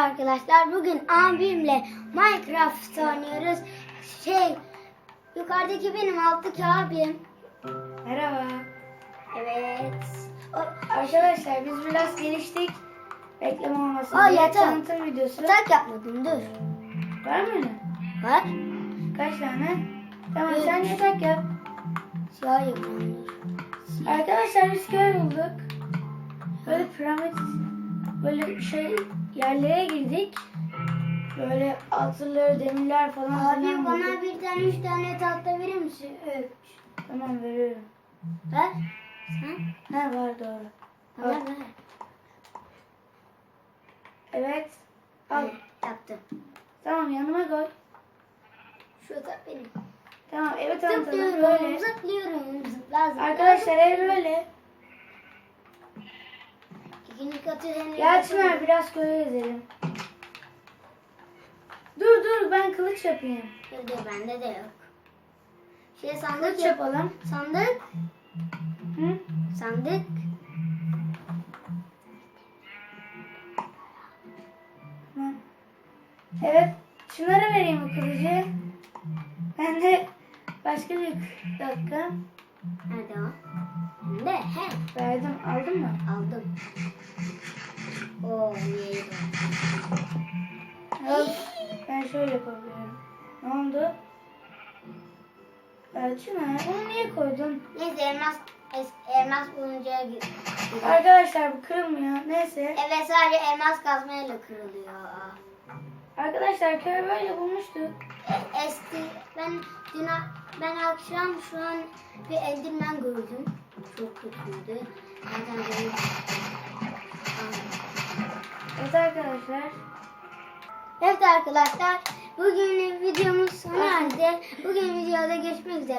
arkadaşlar. Bugün abimle Minecraft oynuyoruz. Şey, yukarıdaki benim alttaki abim. Merhaba. Evet. O- Arkadaşlar biz biraz geliştik. Reklam olmasın Aa, diye yatak. tanıtım videosu. Yatak yapmadım dur. Var mı öyle? Var. Kaç tane? Tamam Evet. sen yatak yap. Siyah yapalım dur. Arkadaşlar biz köy bulduk. Böyle piramit böyle şey yerlere girdik. Böyle altınları, demirler falan Abi bana bulduk. bir tane üç tane tahta verir misin? Üç. Tamam veriyorum. Ver. Sen? Ha var doğru. Bana ver. Evet. Al. Evet, yaptım. Tamam yanıma koy. Şu da benim. Tamam evet tanıtalım Zıplıyorum, böyle. zıplıyorum, zıplar zıplar. Arkadaşlar ev böyle. Henüz Gel Çınar biraz köye gezelim. Dur dur ben kılıç yapayım. Dur dur bende de yok. Şey sandık Kılıç yap. yapalım. Sandık. Hı? Sandık. Hı. Evet. Çınar'a vereyim bu kılıcı. Ben de başka bir dakika. Nerede o? Bende. He. Verdim. Aldın mı? Aldım. Şöyle yapabiliyorum. Ne oldu? Ya Çınar bunu niye koydun? Neyse elmas es, elmas bulunca. Arkadaşlar bu kırılmıyor. Neyse. Evet sadece elmas kazmayla kırılıyor. Arkadaşlar köy böyle bulmuştuk. E, eski ben dün a- ben akşam şu an bir endirmen gördüm. Çok kötüydü. Zaten benim Evet arkadaşlar. Evet arkadaşlar bugün videomuz sona erdi. Bugün videoda görüşmek üzere.